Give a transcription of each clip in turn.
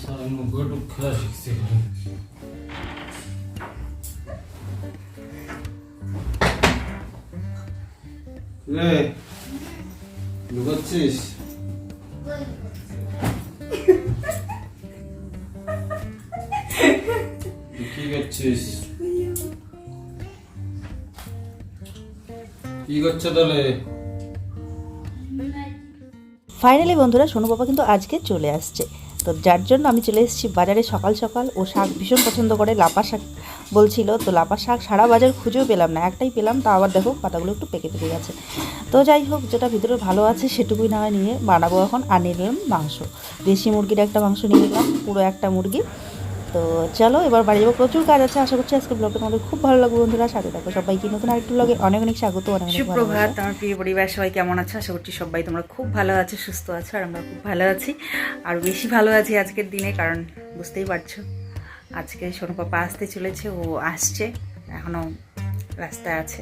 সারা মুখে খেলা শিখছে রে লুকাচ্ছিস তুই কি করছিস কি করছ তাহলে ফাইনালি বন্ধুরা সোনু বাবা কিন্তু আজকে চলে আসছে। তো যার জন্য আমি চলে এসেছি বাজারে সকাল সকাল। ও শাক ভীষণ পছন্দ করে লাপা শাক বলছিল। তো লাপা শাক সারা বাজার খুঁজেও পেলাম না, একটাই পেলাম। তা আবার দেখো পাতাগুলো একটু পেকে পেকে গেছে। তো যাই হোক, যেটা ভিতরে ভালো আছে সেটুকুই না নিয়ে বানাবো এখন আর নিলাম মাংস। দেশি মুরগির একটা মাংস নিয়ে নিলাম, পুরো একটা মুরগি। তো চলো এবার বাড়ি যাব। প্রচুর কাজ আছে আশা করছি আজকে ব্লগটা তোমাদের খুব ভালো লাগবে বন্ধুরা। সাথে থাকো সবাইকে। নতুন আরেকটু ব্লগে অনেক অনেক স্বাগত অনেক সুপ্রভাত আমার প্রিয় পরিবার সবাই কেমন আছে? আশা করছি সবাই তোমরা খুব ভালো আছো সুস্থ আছো আর আমরা খুব ভালো আছি। আর বেশি ভালো আছি আজকের দিনে কারণ বুঝতেই পারছ আজকে সোনু পাপা আসতে চলেছে ও আসছে এখনও রাস্তায় আছে।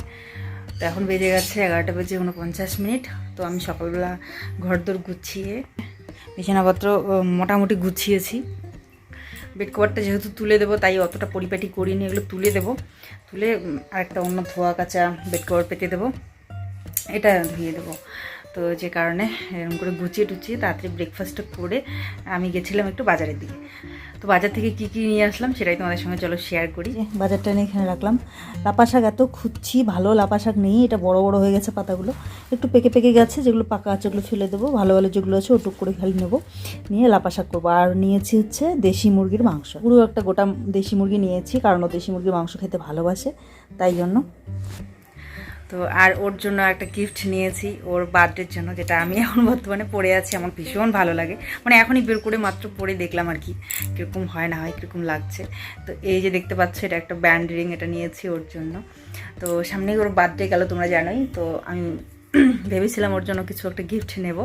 তো এখন বেজে গেছে এগারোটা বেজে উনপঞ্চাশ মিনিট তো আমি সকালবেলা ঘরদোর গুছিয়ে বিছানাপত্র মোটামুটি গুছিয়েছি। বেড কভারটা যেহেতু তুলে দেবো, তাই অতটা পরিপাটি করিনি, এগুলো তুলে দেবো। তুলে আরেকটা অন্য ধোয়া কাঁচা বেড কভার পেতে দেবো। এটা ধুয়ে দেবো। তো যে কারণে এরকম করে গুছিয়ে টুচিয়ে তাড়াতাড়ি ব্রেকফাস্টটা করে আমি গেছিলাম একটু বাজারের দিকে। তো বাজার থেকে কী কী নিয়ে আসলাম সেটাই তোমাদের সঙ্গে চলো শেয়ার করি। বাজারটা নিয়ে এখানে রাখলাম। লাপা শাক এত খুঁজছি, ভালো লাপা শাক নেই, এটা বড় বড় হয়ে গেছে পাতাগুলো। একটু পেকে পেকে গেছে, যেগুলো পাকা আছে ওগুলো ফেলে দেবো, ভালো ভালো যেগুলো আছে ওটুক করে খালি নেব। নিয়ে লাপা শাক করব। আর নিয়েছি হচ্ছে দেশি মুরগির মাংস। পুরো একটা গোটা দেশি মুরগি নিয়েছি, কারণ ও দেশি মুরগির মাংস খেতে ভালোবাসে, তাই জন্য। তো আর ওর জন্য একটা গিফট নিয়েছি ওর বার্থডের জন্য, যেটা আমি এখন বর্তমানে পরে আছি, আমার ভীষণ ভালো লাগে। মানে এখনই বের করে মাত্র পরে দেখলাম আর কি, কীরকম হয় না হয়, কীরকম লাগছে। তো এই যে দেখতে পাচ্ছ, এটা একটা ব্যান্ড রিং এটা নিয়েছি ওর জন্য। তো সামনেই ওর বার্থডে গেল, তোমরা জানোই, তো আমি ভেবেছিলাম ওর জন্য কিছু একটা গিফট নেব।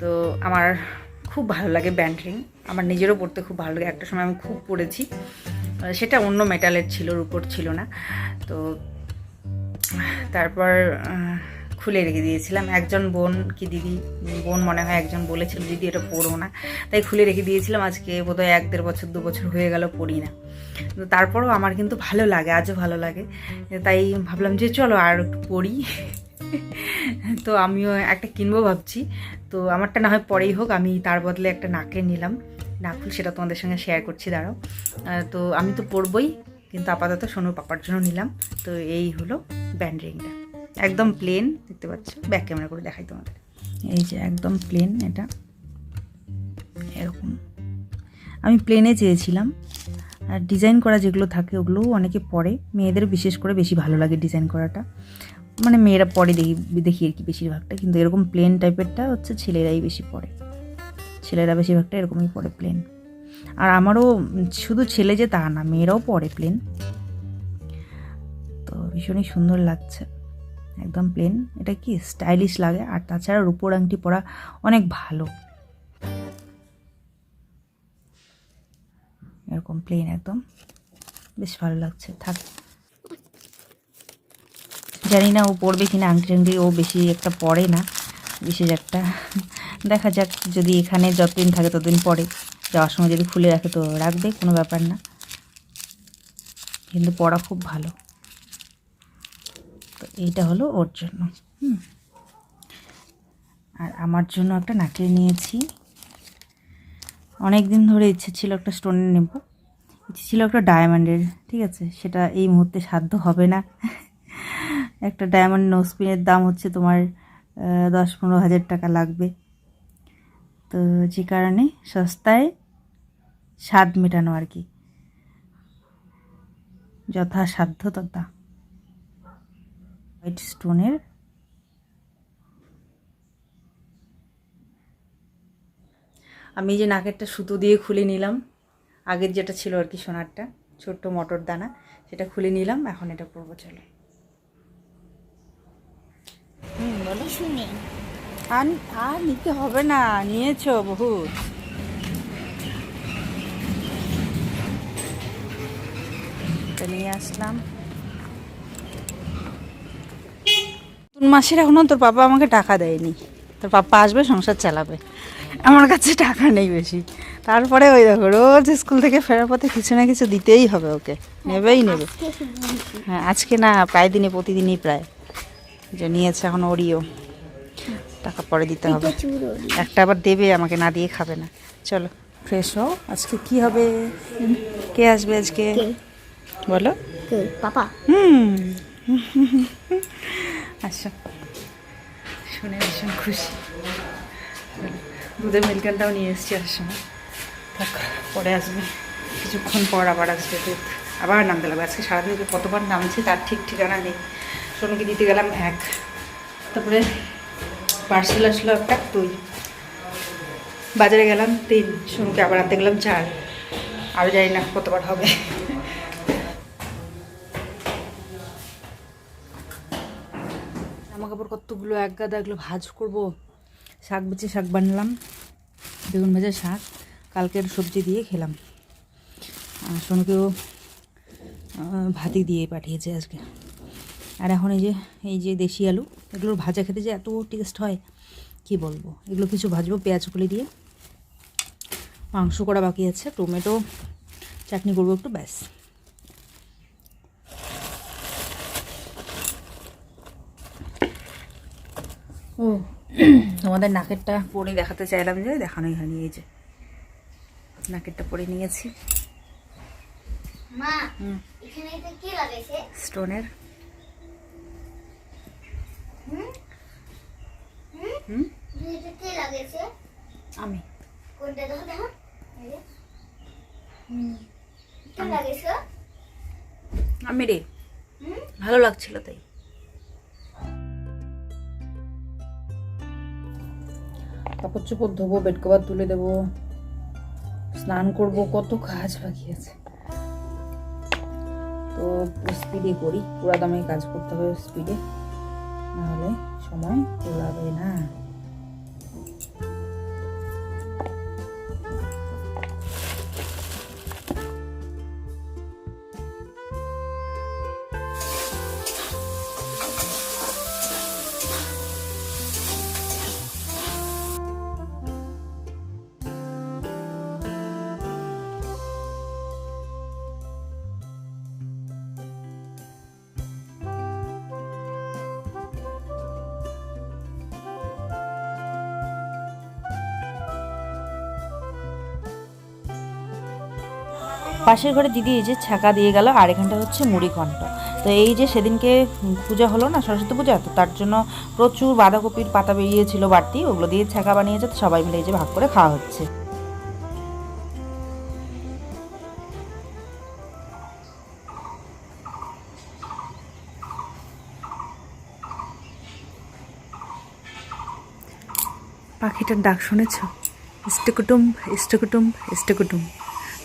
তো আমার খুব ভালো লাগে ব্যান্ড রিং আমার নিজেরও পড়তে খুব ভালো লাগে। একটা সময় আমি খুব পড়েছি, সেটা অন্য মেটালের ছিল রূপোর ছিল না। তো তারপর খুলে রেখে দিয়েছিলাম। একজন বোন কি দিদি? বোন মনে হয় একজন বলেছিল, দিদি, এটা পড়ো না। তাই খুলে রেখে দিয়েছিলাম। আজকে বোধহয় এক দেড় বছর, দু বছর হয়ে গেল, পড়ি না। তারপরও আমার কিন্তু ভালো লাগে, আজও ভালো লাগে। তাই ভাবলাম যে, চলো আর একটু পড়ি। তো আমিও একটা কিনবো ভাবছি। তো আমারটা না হয় পরেই হোক, আমি তার বদলে একটা নাকের নিলাম। নাকুল, সেটা তোমাদের সঙ্গে শেয়ার করছি, দাঁড়াও। তো আমি তো পরবই কিন্তু আপাতত সোনুর পাপার জন্য নিলাম। তো এই হলো ব্যান্ড রিংটা একদম প্লেন দেখতে পাচ্ছ? ব্যাক ক্যামেরা করে দেখাই তোমাদের। এই যে একদম প্লেন এটা। এরকম। আমি প্লেনে চেয়েছিলাম। আর ডিজাইন করা যেগুলো থাকে, ওগুলোও অনেকে পরে। মেয়েদের বিশেষ করে বেশি ভালো লাগে ডিজাইন করাটা। মানে মেয়েরা পরে দেখি দেখি আর কি বেশিরভাগটা। কিন্তু এরকম প্লেন টাইপেরটা হচ্ছে ছেলেরাই বেশি পরে। ছেলেরা বেশিরভাগটা এরকমই পরে প্লেন আর আমারও শুধু ছেলে যে তা না, মেয়েরাও পরে প্লেন তো ভীষণই সুন্দর লাগছে, একদম প্লেন এটা কি স্টাইলিশ লাগে, আর তাছাড়া রূপোর আংটি পরা অনেক ভালো। এরকম প্লেন একদম। বেশ ভালো লাগছে, থাক। জানি না ও পড়বে কিনা, আংটি টাংটি ও বেশি একটা পড়ে না, বিশেষ একটা। দেখা যাক যদি এখানে যতদিন থাকে ততদিন পরে। যাওয়ার সময় যদি খুলে রাখে তো রাখবে, কোনো ব্যাপার না। কিন্তু পড়া খুব ভালো। তো এইটা হলো ওর জন্য। হুম। আর আমার জন্য একটা নাকের নিয়েছি। অনেক দিন ধরে ইচ্ছে ছিল একটা স্টোনের নেব। ইচ্ছে ছিল একটা ডায়মন্ডের, ঠিক আছে? সেটা এই মুহূর্তে সাধ্য হবে না। একটা ডায়মন্ড নোসপিনের দাম হচ্ছে তোমার দশ পনেরো হাজার টাকা লাগবে। তো যে কারণে সস্তায় স্বাদ মেটানো আর কি। যথাসাধ্য তথা। হোয়াইট স্টোনের আমি যে নাকেরটা সুতো দিয়ে খুলে নিলাম আগের যেটা ছিল আর কি সোনারটা ছোট্ট মটর দানা সেটা খুলে নিলাম এখন এটা পরবো চলো। হুম বলো শুনে। আর আর নিতে হবে না, নিয়েছো বহুত। নিয়ে আসলাম। নতুন মাসের এখনও তোর বাবা আমাকে টাকা দেয়নি। তোর পাপ্পা আসবে, সংসার চালাবে। আমার কাছে টাকা নেই বেশি। তারপরে ওই দেখো, রোজ স্কুল থেকে ফেরার পথে কিছু না কিছু দিতেই হবে ওকে। নেবেই নেবে। হ্যাঁ আজকে না, প্রায় দিনে, প্রতিদিনই প্রায়। যে নিয়েছে এখন ওরিও টাকা পরে দিতে হবে। একটা আবার দেবে আমাকে না দিয়ে খাবে না। চলো ফ্রেশ হও। আজকে কি হবে? কে আসবে আজকে? বলো। পাপা? হুম। আচ্ছা। শুনে ভীষণ খুশি। দুধের মিল্কানটাও নিয়ে এসেছি আর সময়। থাক পরে আসবে। কিছুক্ষণ পর আবার আসবে দুধ। আবার নামতে লাগবে আজকে সারাদিন যে কতবার নামছি তার ঠিক ঠিকানা নেই। সোনুকে দিতে গেলাম এক। তারপরে পার্সেল আসলো একটা দুই বাজারে গেলাম, তিন সোনুকে আবার আনতে গেলাম চার। আরও জানি না কতবার হবে। জামা কাপড় কতগুলো, এক গাদা এগুলো ভাজ করব। শাক বেচে শাক বানালাম, বেগুন ভাজা শাক, কালকের সবজি দিয়ে খেলাম। আর সোনুকেও ভাতি দিয়ে পাঠিয়েছে আজকে। আর এখন এই যে এই যে দেশি আলু এগুলোর ভাজা খেতে যে এত টেস্ট হয় কি বলব? এগুলো কিছু ভাজবো পেঁয়াজ কলি দিয়ে। মাংস করা বাকি আছে টমেটো চাটনি করব একটু ব্যাস। ও তোমাদের নাকেরটা পরে দেখাতে চাইলাম যে দেখানোই হয়নি এই যে। নাকেরটা পরে নিয়েছি। স্টোনের হুম হুম? কোনটা দেখো দেখো। আমি। রে। ভালো লাগছিল তাই। কাপড় চোপড় ধোবো বেড কভার তুলে দেবো। স্নান করব কত কাজ বাকি আছে। তো স্পিডে করি। পুরা দামে কাজ করতে হবে স্পিডে নাহলে সময় চলাবে না। পাশের ঘরে দিদি এই যে ছাকা দিয়ে গেল, আর এখানটা হচ্ছে মুড়ি ঘন্ট। তো এই যে সেদিনকে পূজা হলো না, সরস্বতী পূজা, তো তার জন্য প্রচুর বাঁধাকপির পাতা বেরিয়েছিল বাড়তি, ওগুলো দিয়ে ছাকা বানিয়েছে, তো সবাই মিলে এই যে ভাগ করে খাওয়া হচ্ছে। পাখিটার ডাক শুনেছ? ইষ্টকুটুম ইষ্টকুটুম ইষ্টকুটুম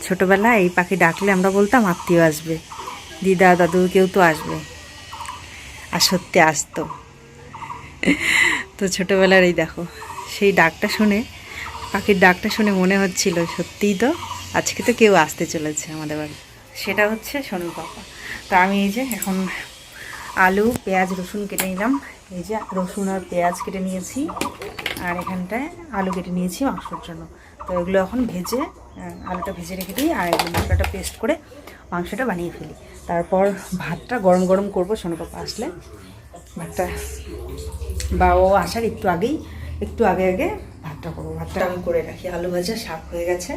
ছোটোবেলায় এই পাখি ডাকলে আমরা বলতাম, আত্মীয় আসবে। দিদা, দাদু কেউ তো আসবে। আর সত্যি আসতো। তো ছোটোবেলার এই দেখো, সেই ডাকটা শুনে, পাখির ডাকটা শুনে মনে হচ্ছিল, সত্যিই তো? আজকে তো কেউ আসতে চলেছে আমাদের বাড়ি। সেটা হচ্ছে সোনুর পাপা। তো আমি এই যে এখন আলু, পেঁয়াজ, রসুন কেটে নিলাম। এই যে রসুন আর পেঁয়াজ কেটে নিয়েছি, আর এখানটায় আলু কেটে নিয়েছি মাংসর জন্য। তো এগুলো এখন ভেজে আলুটা ভেজে রেখে দিই আর এগুলো মশলাটা পেস্ট করে মাংসটা বানিয়ে ফেলি। তারপর ভাতটা গরম গরম করব সোনু পাপা আসলে। ভাতটা বা ও আসার একটু আগেই, একটু আগে আগে ভাতটা করব। ভাতটা আমি করে রাখি। আলু ভাজা শাক হয়ে গেছে।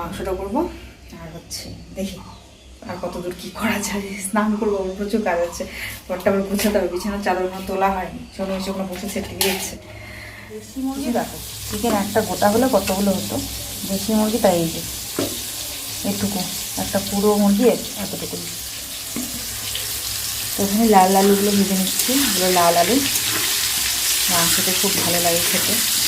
মাংসটা করব। আর হচ্ছে, দেখি আর কতদূর কী করা যায়। স্নান করব, আমার প্রচুর কাজ আছে। ঘরটা আবার গুছাতে হবে, বিছানার চাদর তোলা হয়নি। সোনু এসে ওখানে বসে সেট মুরগি দেখো চিকেন একটা গোটা হলে কতগুলো হতো? দেশি মুরগি তাই এই যে। এটুকু। একটা পুরো মুরগি এতটুকু। তো ওখানে লাল আলুগুলো ভেজে নিচ্ছি। এগুলো লাল আলু। মাংসটা খুব ভালো লাগে খেতে।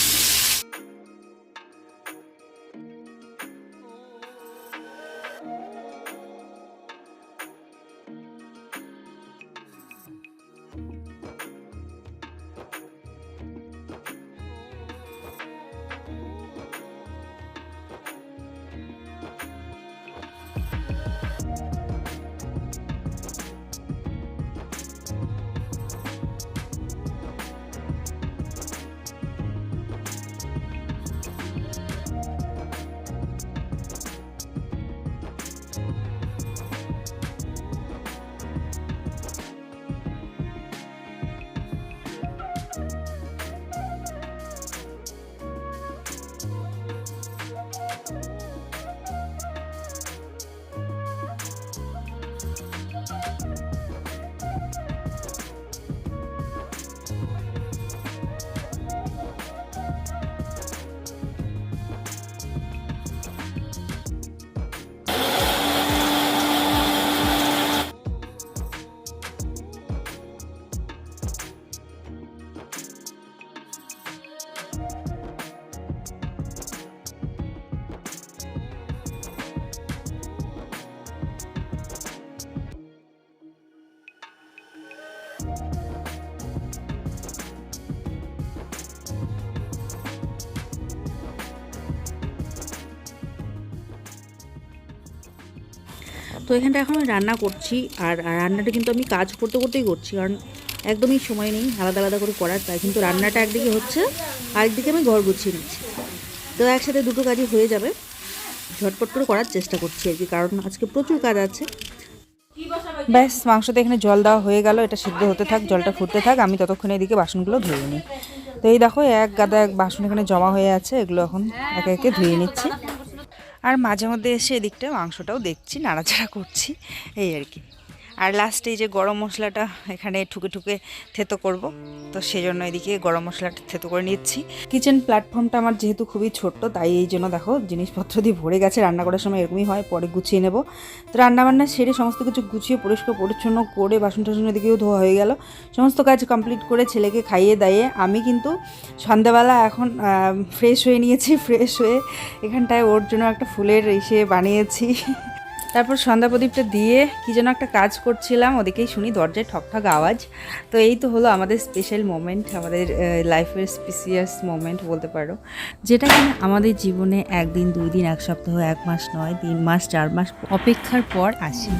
এখানটা এখন আমি রান্না করছি আর আর রান্নাটা কিন্তু আমি কাজ করতে করতেই করছি, কারণ একদমই সময় নেই, আলাদা আলাদা করে করার, তাই কিন্তু রান্নাটা একদিকে হচ্ছে, আরেকদিকে আমি ঘর গুছিয়ে নিচ্ছি। তো একসাথে দুটো কাজই হয়ে যাবে, ঝটপট করে করার চেষ্টা করছি আর কি, কারণ আজকে প্রচুর কাজ আছে। ব্যাস, মাংসতে এখানে জল দেওয়া হয়ে গেল, এটা সিদ্ধ হতে থাক, জলটা ফুটতে থাক, আমি ততক্ষণে এদিকে বাসনগুলো ধুয়ে নিই। তো এই দেখো, এক গাদা এক বাসন এখানে জমা হয়ে আছে, এগুলো এখন একে একে ধুয়ে নিচ্ছি। আর মাঝে মধ্যে এসে এদিকটা মাংসটাও দেখছি নাড়াচাড়া করছি এই আর কি। আর লাস্টে যে গরম মশলাটা এখানে ঠুকে ঠুকে থেতো করব, তো সেই জন্য এদিকে গরম মশলাটা থেতো করে নিচ্ছি। কিচেন প্ল্যাটফর্মটা আমার যেহেতু খুবই ছোট্ট, তাই এই জন্য দেখো জিনিসপত্র দিয়ে ভরে গেছে, রান্না করার সময় এরকমই হয়, পরে গুছিয়ে নেব। তো রান্নাবান্না সেরে সমস্ত কিছু গুছিয়ে পরিষ্কার পরিচ্ছন্ন করে বাসন টাসন এদিকেও ধোয়া হয়ে গেল। সমস্ত কাজ কমপ্লিট করে ছেলেকে খাইয়ে দাইয়ে আমি কিন্তু সন্ধ্যাবেলা এখন ফ্রেশ হয়ে নিয়েছি ফ্রেশ হয়ে এখানটায় ওর জন্য একটা ফুলের ইসে বানিয়েছি। তারপর সন্ধ্যা প্রদীপটা দিয়ে কি যেন একটা কাজ করছিলাম ওদিকেই শুনি দরজায় ঠকঠক আওয়াজ। তো এই তো হলো আমাদের স্পেশাল মোমেন্ট আমাদের লাইফের স্পেসিয়াস মোমেন্ট বলতে পারো। যেটা কিনা আমাদের জীবনে একদিন দুই দিন এক সপ্তাহ এক মাস নয় তিন মাস চার মাস অপেক্ষার পর আসে।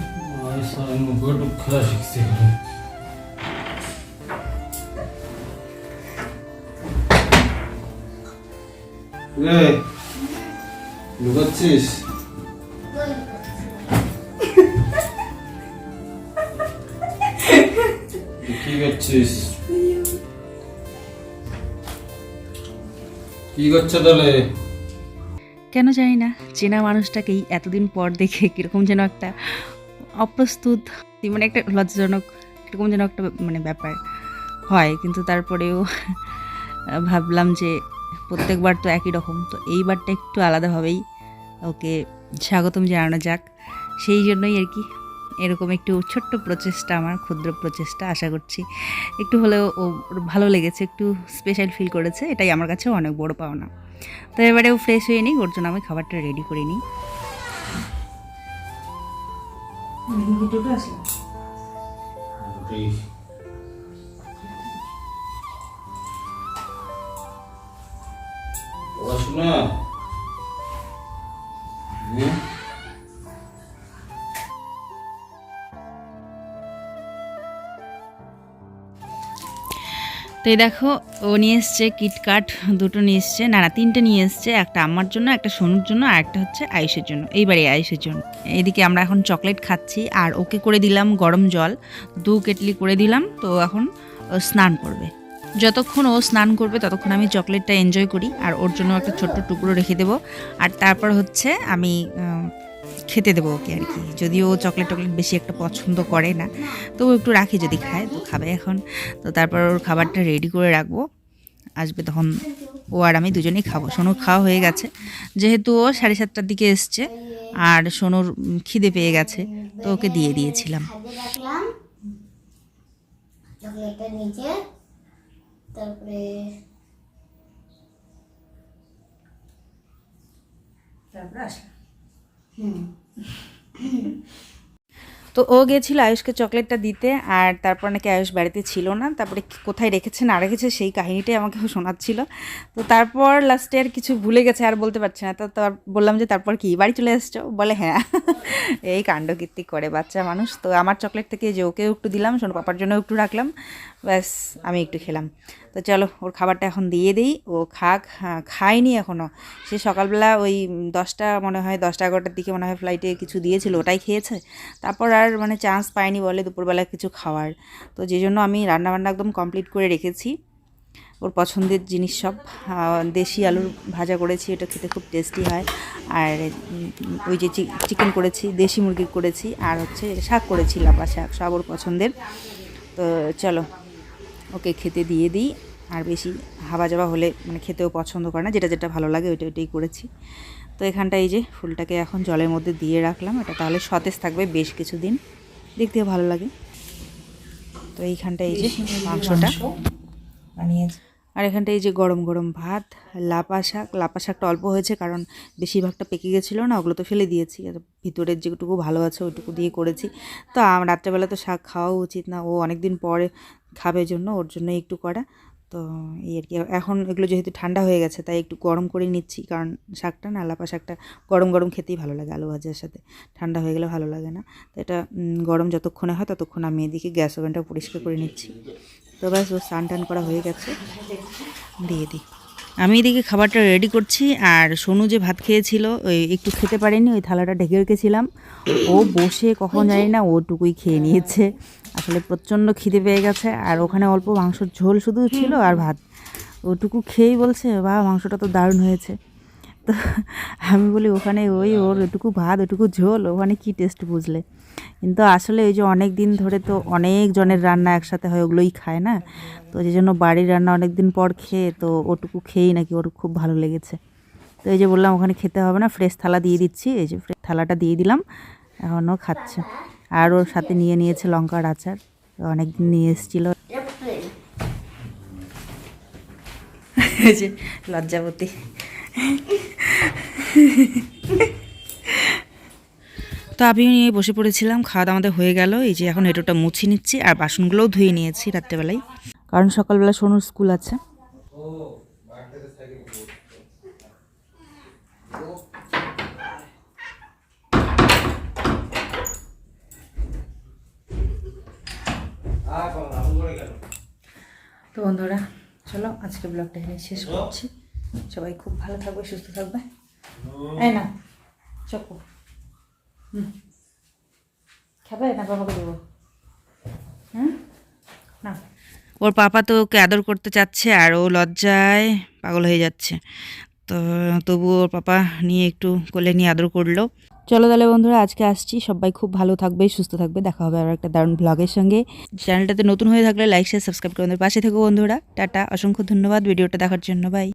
লুকাচ্ছিস? কেন জানি না, চেনা মানুষটাকেই এতদিন পর দেখে কীরকম যেন একটা অপ্রস্তুত মানে একটা লজ্জাজনক এরকম যেন একটা মানে ব্যাপার হয়। কিন্তু তারপরেও ভাবলাম যে প্রত্যেকবার তো একই রকম। তো এইবারটা একটু আলাদাভাবেই ওকে স্বাগতম জানানো যাক। সেই জন্যই আর কি এরকম একটু ছোট্ট প্রচেষ্টা, আমার ক্ষুদ্র প্রচেষ্টা আশা করছি। একটু হলেও ও ভালো লেগেছে, একটু স্পেশাল ফিল করেছে, এটাই আমার কাছে অনেক বড় পাওনা। তো এবারেও ফ্রেশ হয়ে নিই ওর জন্য আমি খাবারটা রেডি করে নিই। পড়াশোনা তো এই দেখো, ও নিয়ে এসছে কিটকাট দুটো নিয়ে এসছে। না না, তিনটে নিয়ে এসছে, একটা আমার জন্য, একটা সোনুর জন্য, আর একটা হচ্ছে আয়ুষের জন্য। এইবারে আয়ুষের জন্য। এদিকে আমরা এখন চকলেট খাচ্ছি, আর ওকে করে দিলাম গরম জল। দু কেটলি করে দিলাম, তো এখন স্নান করবে। যতক্ষণ ও স্নান করবে, ততক্ষণ আমি চকলেটটা এনজয় করি, আর ওর জন্য একটা ছোট্ট টুকরো রেখে দেবো। আর তারপর হচ্ছে আমি খেতে দেবো ওকে আর কি। যদিও ও চকলেট টকলেট বেশি একটা পছন্দ করে না তো একটু রাখি যদি খায় তো খাবে এখন। তো তারপর ওর খাবারটা রেডি করে রাখব। আসবে তখন ও আর আমি দুজনেই খাব। সোনুর খাওয়া হয়ে গেছে। যেহেতু ও সাড়ে সাতটার দিকে এসছে আর সোনুর খিদে পেয়ে গেছে তো ওকে দিয়ে দিয়েছিলাম। নিচে তারপরে তো ও গেছিল আয়ুষকে চকলেটটা দিতে, আর তারপর নাকি আয়ুষ বাড়িতে ছিল না। তারপরে কোথায় রেখেছে, না রেখেছে, সেই কাহিনিটাই আমাকে শোনাচ্ছিল। তো তারপর লাস্টে আর কিছু ভুলে গেছে, আর বলতে পারছে না। তো তার, বললাম যে, তারপর কি বাড়ি চলে এসছো? বলে হ্যাঁ। এই কাণ্ডকীর্তি করে বাচ্চা মানুষ। তো আমার চকলেট থেকে যে ওকেও একটু দিলাম, শোনো, পাপার জন্য একটু রাখলাম। ব্যাস, আমি একটু খেলাম। তো চলো ওর খাবারটা এখন দিয়ে দিই। ও খাক হ্যাঁ, খায়নি এখনও সে সকালবেলা ওই দশটা মনে হয় দশটা এগারোটার দিকে মনে হয় ফ্লাইটে কিছু দিয়েছিল ওটাই খেয়েছে। তারপর আর মানে চান্স পায়নি বলে দুপুরবেলা কিছু খাওয়ার। তো যে জন্য আমি রান্নাবান্না একদম কমপ্লিট করে রেখেছি। ওর পছন্দের জিনিস সব। দেশি আলুর ভাজা করেছি এটা খেতে খুব টেস্টি হয়। আর ওই যে চিকেন করেছি দেশি মুরগি করেছি। আর হচ্ছে শাক করেছি লাপা শাক সব ওর পছন্দের। তো চলো ওকে খেতে দিয়ে দিই। আর বেশি হাবা যাবা হলে মানে খেতেও পছন্দ করে না যেটা যেটা ভালো লাগে ওইটা ওইটাই করেছি। তো এখানটা এই যে ফুলটাকে এখন জলের মধ্যে দিয়ে রাখলাম এটা তাহলে সতেজ থাকবে বেশ কিছু দিন দেখতেও ভালো লাগে। তো এইখানটা এই যে মাংসটা। আর এখানটা এই যে গরম গরম ভাত, লাপা শাক। লাপা শাকটা অল্প হয়েছে কারণ বেশিরভাগটা পেকে গেছিল না, ওগুলো তো ফেলে দিয়েছি। আর ভিতরের যেটুকু ভালো আছে ওইটুকু দিয়ে করেছি। তো রাত্রেবেলা তো শাক খাওয়া উচিত না। ও অনেক দিন পরে খাবে জন্য, ওর জন্য একটু করা। তো এই আর কি। এখন এগুলো যেহেতু ঠান্ডা হয়ে গেছে, তাই একটু গরম করে নিচ্ছি। কারণ শাকটা না, লাপা শাকটা গরম গরম খেতেই ভালো লাগে আলু ভাজার সাথে। ঠান্ডা হয়ে গেলে ভালো লাগে না। তো এটা গরম যতক্ষণে হয় ততক্ষণ আমি এদিকে গ্যাস ওভেনটা পরিষ্কার করে নিচ্ছি। তো ব্যাস, ও স্নান টান করা হয়ে গেছে। দিয়ে দিই আমি এদিকে খাবারটা রেডি করছি, আর সোনু যে ভাত খেয়েছিল, ওই একটু খেতে পারেনি, ওই থালাটা ঢেকে রেখেছিলাম। ও বসে কখন জানি না ওটুকুই খেয়ে নিয়েছে। আসলে প্রচণ্ড খিদে পেয়ে গেছে, আর ওখানে অল্প মাংসর ঝোল শুধু ছিল আর ভাত। ওটুকু খেয়েই বলছে বা মাংসটা তো দারুণ হয়েছে। তো আমি বলি ওখানে ওই ওর ওটুকু ভাত ওটুকু ঝোল ওখানে কি টেস্ট বুঝলে? কিন্তু আসলে ওই যে অনেক দিন ধরে তো অনেক জনের রান্না একসাথে হয় ওগুলোই খায় না? তো সেই জন্য বাড়ির রান্না অনেক দিন পর খেয়ে তো ওটুকু খেয়েই নাকি ওর খুব ভালো লেগেছে। তো এই যে বললাম ওখানে খেতে হবে না ফ্রেশ থালা দিয়ে দিচ্ছি। এই যে ফ্রেশ থালাটা দিয়ে দিলাম এখনও খাচ্ছে। আর ওর সাথে নিয়ে নিয়েছে লঙ্কার আচার অনেক দিন নিয়ে এসেছিল। যে লজ্জাবতী। তো আমিও নিয়ে বসে পড়েছিলাম, খাওয়া দাওয়া আমাদের হয়ে গেল। এই যে এখন এটোটা মুছে নিচ্ছি আর বাসনগুলোও ধুয়ে নিয়েছি রাত্রেবেলায় কারণ সকালবেলা সোনুর স্কুল আছে। তো বন্ধুরা, চলো আজকে ব্লগটা এখানে শেষ করছি। সবাই খুব ভালো থাকবে সুস্থ থাকবে। এই না চকু। হুম। খাবে না বাবাকে দেবো হুম? না ওর পাপা তো ওকে আদর করতে চাচ্ছে আর ও লজ্জায় পাগল হয়ে যাচ্ছে। তো তবু ওর পাপা নিয়ে একটু কোলে নিয়ে আদর করল। চলো তাহলে বন্ধুরা আজকে আসছি। সবাই খুব ভালো থাকবে সুস্থ থাকবে। দেখা হবে আবার একটা দারুণ ব্লগের সঙ্গে। চ্যানেলটাতে নতুন হয়ে থাকলে লাইক শেয়ার সাবস্ক্রাইব করে আমাদের পাশে থেকো বন্ধুরা। টাটা অসংখ্য ধন্যবাদ। ভিডিওটা দেখার জন্য বাই